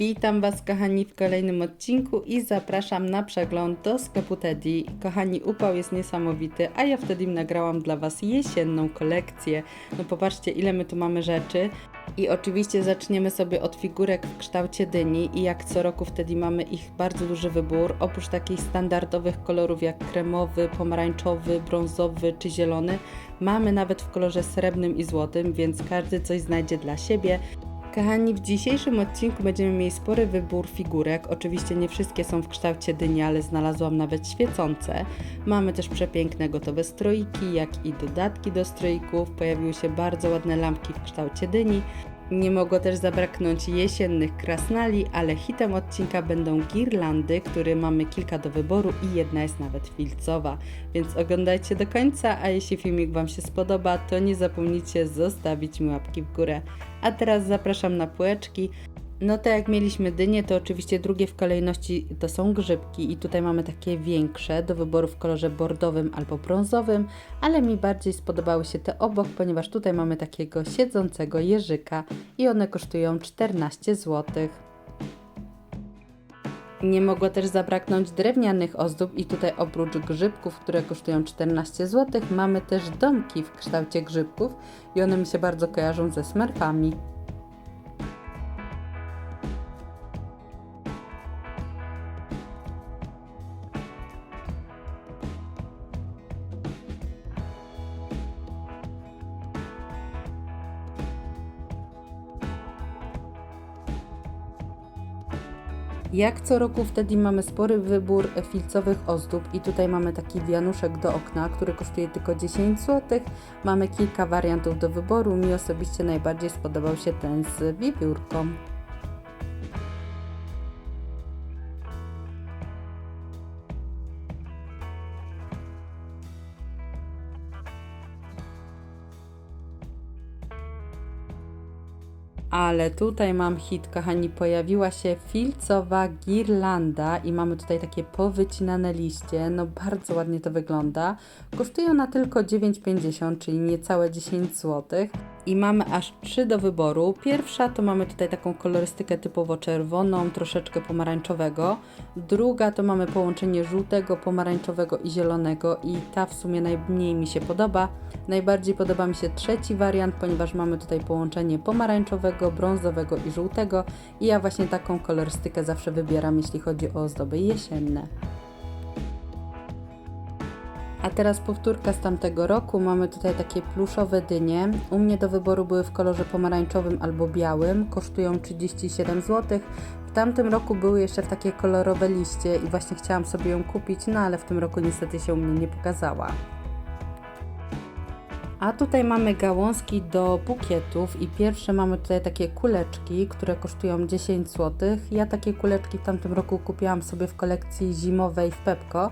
Witam Was kochani w kolejnym odcinku i zapraszam na przegląd do sklepu Teddy. Kochani, upał jest niesamowity, a ja wtedy nagrałam dla Was jesienną kolekcję. No popatrzcie ile my tu mamy rzeczy. I oczywiście zaczniemy sobie od figurek w kształcie dyni i jak co roku wtedy mamy ich bardzo duży wybór. Oprócz takich standardowych kolorów jak kremowy, pomarańczowy, brązowy czy zielony, mamy nawet w kolorze srebrnym i złotym, więc każdy coś znajdzie dla siebie. Kochani, w dzisiejszym odcinku będziemy mieli spory wybór figurek. Oczywiście nie wszystkie są w kształcie dyni, ale znalazłam nawet świecące. Mamy też przepiękne gotowe stroiki, jak i dodatki do stroików. Pojawiły się bardzo ładne lampki w kształcie dyni. Nie mogło też zabraknąć jesiennych krasnali, ale hitem odcinka będą girlandy, które mamy kilka do wyboru i jedna jest nawet filcowa. Więc oglądajcie do końca, a jeśli filmik Wam się spodoba, to nie zapomnijcie zostawić mi łapki w górę. A teraz zapraszam na półeczki. No to jak mieliśmy dynie, to oczywiście drugie w kolejności to są grzybki i tutaj mamy takie większe do wyboru w kolorze bordowym albo brązowym, ale mi bardziej spodobały się te obok, ponieważ tutaj mamy takiego siedzącego jeżyka i one kosztują 14 zł. Nie mogło też zabraknąć drewnianych ozdób i tutaj oprócz grzybków, które kosztują 14 zł, mamy też domki w kształcie grzybków i one mi się bardzo kojarzą ze smerfami. Jak co roku wtedy mamy spory wybór filcowych ozdób i tutaj mamy taki wianuszek do okna, który kosztuje tylko 10 zł. Mamy kilka wariantów do wyboru. Mi osobiście najbardziej spodobał się ten z wiewiórką. Ale tutaj mam hit, kochani, pojawiła się filcowa girlanda i mamy tutaj takie powycinane liście, no bardzo ładnie to wygląda. Kosztuje ona tylko 9,50, czyli niecałe 10 zł. I mamy aż trzy do wyboru. Pierwsza to mamy tutaj taką kolorystykę typowo czerwoną, troszeczkę pomarańczowego. Druga to mamy połączenie żółtego, pomarańczowego i zielonego i ta w sumie najmniej mi się podoba. Najbardziej podoba mi się trzeci wariant, ponieważ mamy tutaj połączenie pomarańczowego, brązowego i żółtego i ja właśnie taką kolorystykę zawsze wybieram, jeśli chodzi o ozdoby jesienne. A teraz powtórka z tamtego roku. Mamy tutaj takie pluszowe dynie. U mnie do wyboru były w kolorze pomarańczowym albo białym. Kosztują 37 zł. W tamtym roku były jeszcze w takie kolorowe liście i właśnie chciałam sobie ją kupić, no ale w tym roku niestety się u mnie nie pokazała. A tutaj mamy gałązki do bukietów i pierwsze mamy tutaj takie kuleczki, które kosztują 10 zł. Ja takie kuleczki w tamtym roku kupiłam sobie w kolekcji zimowej w Pepko.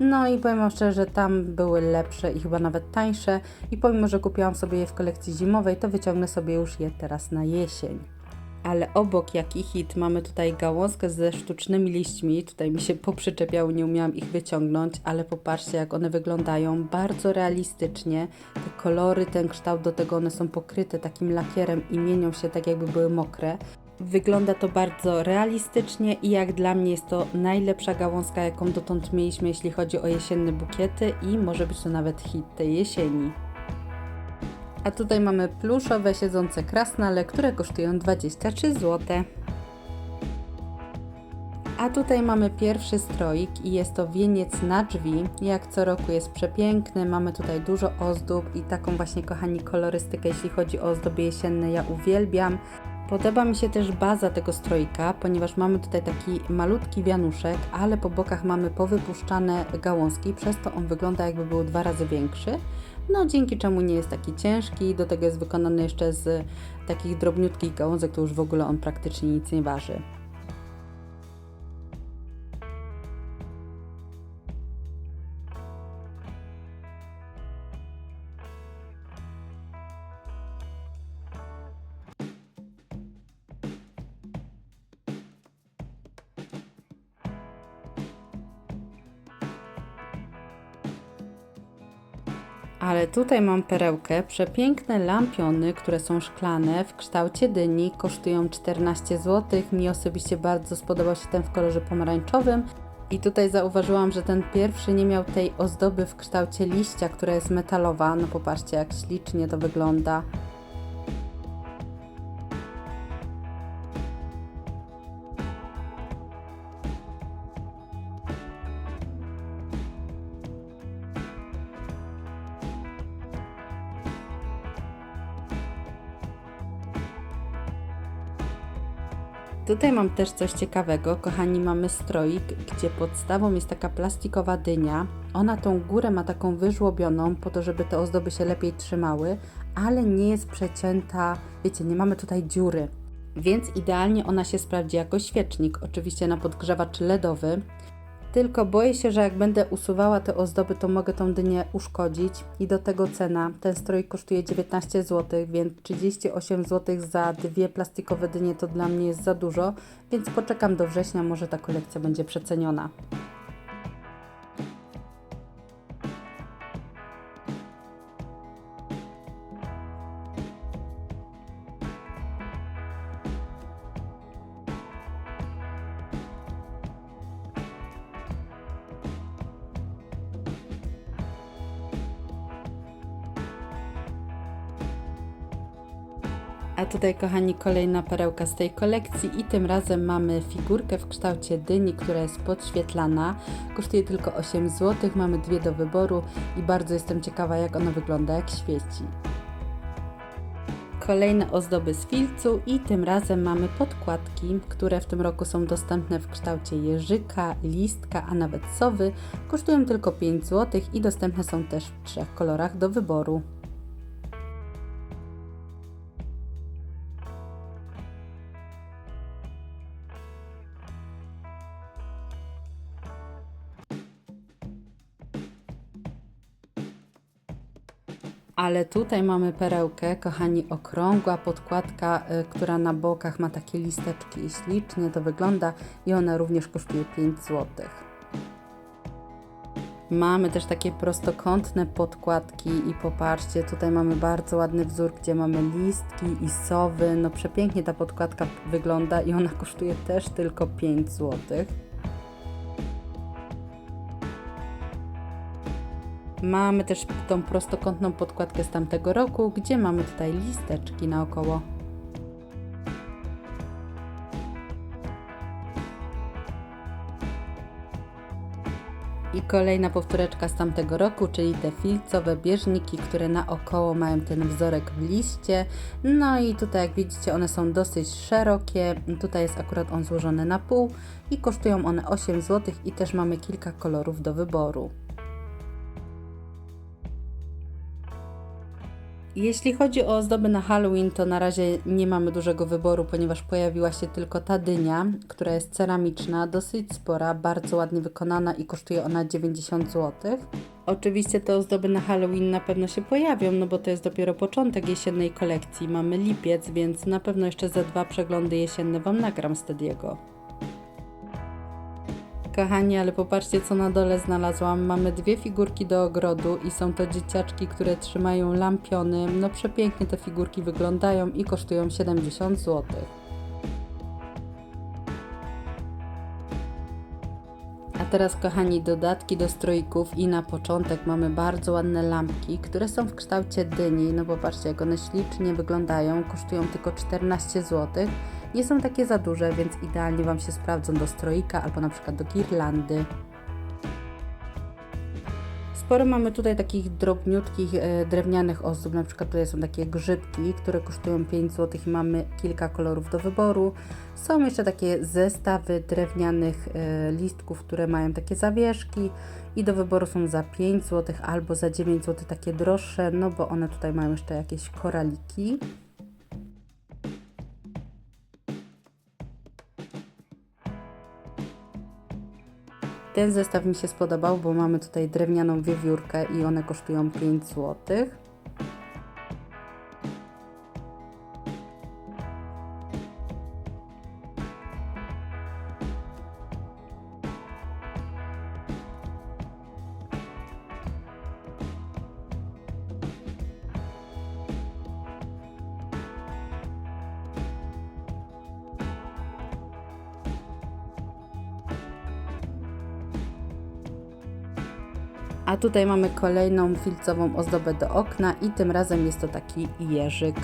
No i powiem szczerze, że tam były lepsze i chyba nawet tańsze. I pomimo, że kupiłam sobie je w kolekcji zimowej, to wyciągnę sobie już je teraz na jesień ale obok jaki hit mamy tutaj gałązkę ze sztucznymi liśćmi. Tutaj mi się poprzyczepiały, nie umiałam ich wyciągnąć, ale popatrzcie jak one wyglądają, bardzo realistycznie. Te kolory, ten kształt, do tego one są pokryte takim lakierem i mienią się tak jakby były mokre. Wygląda to bardzo realistycznie i jak dla mnie jest to najlepsza gałązka, jaką dotąd mieliśmy, jeśli chodzi o jesienne bukiety i może być to nawet hit tej jesieni. A tutaj mamy pluszowe siedzące krasnale, które kosztują 23 zł. A tutaj mamy pierwszy stroik i jest to wieniec na drzwi. Jak co roku jest przepiękny, mamy tutaj dużo ozdób i taką właśnie kochani kolorystykę, jeśli chodzi o ozdoby jesienne, ja uwielbiam. Podoba mi się też baza tego strojka, ponieważ mamy tutaj taki malutki wianuszek, ale po bokach mamy powypuszczane gałązki, przez to on wygląda jakby był dwa razy większy. No dzięki czemu nie jest taki ciężki, do tego jest wykonany jeszcze z takich drobniutkich gałązek, to już w ogóle on praktycznie nic nie waży. Ale tutaj mam perełkę. Przepiękne lampiony, które są szklane w kształcie dyni, kosztują 14 zł. Mi osobiście bardzo spodobał się ten w kolorze pomarańczowym. I tutaj zauważyłam, że ten pierwszy nie miał tej ozdoby w kształcie liścia, która jest metalowa. No popatrzcie, jak ślicznie to wygląda. Tutaj mam też coś ciekawego. Kochani, mamy stroik, gdzie podstawą jest taka plastikowa dynia. Ona tą górę ma taką wyżłobioną, po to, żeby te ozdoby się lepiej trzymały, ale nie jest przecięta, wiecie, nie mamy tutaj dziury. Więc idealnie ona się sprawdzi jako świecznik, oczywiście na podgrzewacz LEDowy. Tylko boję się, że jak będę usuwała te ozdoby, to mogę tą dynię uszkodzić i do tego cena. Ten strój kosztuje 19 zł, więc 38 zł za dwie plastikowe dynie to dla mnie jest za dużo, więc poczekam do września, może ta kolekcja będzie przeceniona. A tutaj, kochani, kolejna perełka z tej kolekcji i tym razem mamy figurkę w kształcie dyni, która jest podświetlana. Kosztuje tylko 8 zł, mamy dwie do wyboru i bardzo jestem ciekawa, jak ona wygląda, jak świeci. Kolejne ozdoby z filcu i tym razem mamy podkładki, które w tym roku są dostępne w kształcie jeżyka, listka, a nawet sowy. Kosztują tylko 5 zł i dostępne są też w trzech kolorach do wyboru. Ale tutaj mamy perełkę, kochani, okrągła podkładka, y, która na bokach ma takie listeczki i ślicznie to wygląda i ona również kosztuje 5 zł. Mamy też takie prostokątne podkładki i popatrzcie, tutaj mamy bardzo ładny wzór, gdzie mamy listki i sowy. No przepięknie ta podkładka wygląda i ona kosztuje też tylko 5 złotych. Mamy też tą prostokątną podkładkę z tamtego roku, gdzie mamy tutaj listeczki naokoło. I kolejna powtóreczka z tamtego roku, czyli te filcowe bieżniki, które naokoło mają ten wzorek w liście. No i tutaj jak widzicie one są dosyć szerokie. Tutaj jest akurat on złożony na pół i kosztują one 8 zł i też mamy kilka kolorów do wyboru. Jeśli chodzi o ozdoby na Halloween, to na razie nie mamy dużego wyboru, ponieważ pojawiła się tylko ta dynia, która jest ceramiczna, dosyć spora, bardzo ładnie wykonana i kosztuje ona 90 zł. Oczywiście te ozdoby na Halloween na pewno się pojawią, no bo to jest dopiero początek jesiennej kolekcji. Mamy lipiec, więc na pewno jeszcze za dwa przeglądy jesienne Wam nagram z Tediego. Kochani, ale popatrzcie co na dole znalazłam. Mamy dwie figurki do ogrodu i są to dzieciaczki, które trzymają lampiony. No przepięknie te figurki wyglądają i kosztują 70 zł. A teraz, kochani, dodatki do strojków i na początek mamy bardzo ładne lampki, które są w kształcie dyni. No popatrzcie, jak one ślicznie wyglądają. Kosztują tylko 14 zł. Nie są takie za duże, więc idealnie Wam się sprawdzą do stroika albo na przykład do girlandy. Sporo mamy tutaj takich drobniutkich e, drewnianych ozdób, na przykład tutaj są takie grzybki, które kosztują 5 zł i mamy kilka kolorów do wyboru. Są jeszcze takie zestawy drewnianych e, listków, które mają takie zawieszki i do wyboru są za 5 zł albo za 9 zł takie droższe, no bo one tutaj mają jeszcze jakieś koraliki. Ten zestaw mi się spodobał, bo mamy tutaj drewnianą wiewiórkę i one kosztują 5 zł. A tutaj mamy kolejną filcową ozdobę do okna i tym razem jest to taki jeżyk.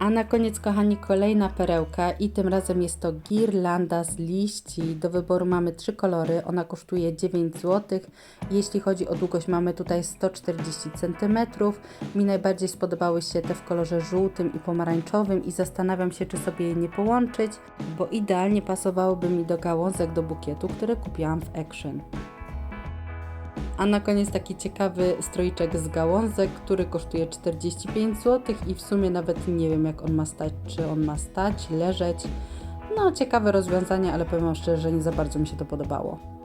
A na koniec, kochani, kolejna perełka i tym razem jest to girlanda z liści. Do wyboru mamy trzy kolory, ona kosztuje 9 zł. Jeśli chodzi o długość, mamy tutaj 140 cm. Mi najbardziej spodobały się te w kolorze żółtym i pomarańczowym i zastanawiam się, czy sobie je nie połączyć, bo idealnie pasowałyby mi do gałązek do bukietu, które kupiłam w Action. A na koniec taki ciekawy stroiczek z gałązek, który kosztuje 45 zł i w sumie nawet nie wiem jak on ma stać, czy on ma stać, leżeć. No ciekawe rozwiązanie, ale powiem szczerze, że nie za bardzo mi się to podobało.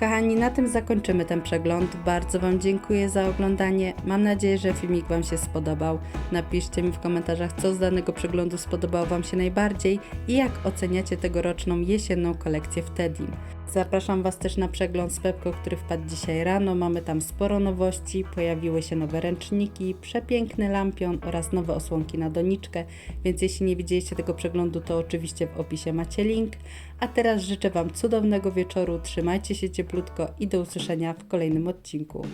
Kochani, na tym zakończymy ten przegląd. Bardzo Wam dziękuję za oglądanie. Mam nadzieję, że filmik Wam się spodobał. Napiszcie mi w komentarzach, co z danego przeglądu spodobało Wam się najbardziej i jak oceniacie tegoroczną jesienną kolekcję w Tedim. Zapraszam Was też na przegląd z Pepko, który wpadł dzisiaj rano. Mamy tam sporo nowości. Pojawiły się nowe ręczniki, przepiękny lampion oraz nowe osłonki na doniczkę, więc jeśli nie widzieliście tego przeglądu, to oczywiście w opisie macie link. A teraz życzę Wam cudownego wieczoru, trzymajcie się cieplutko i do usłyszenia w kolejnym odcinku.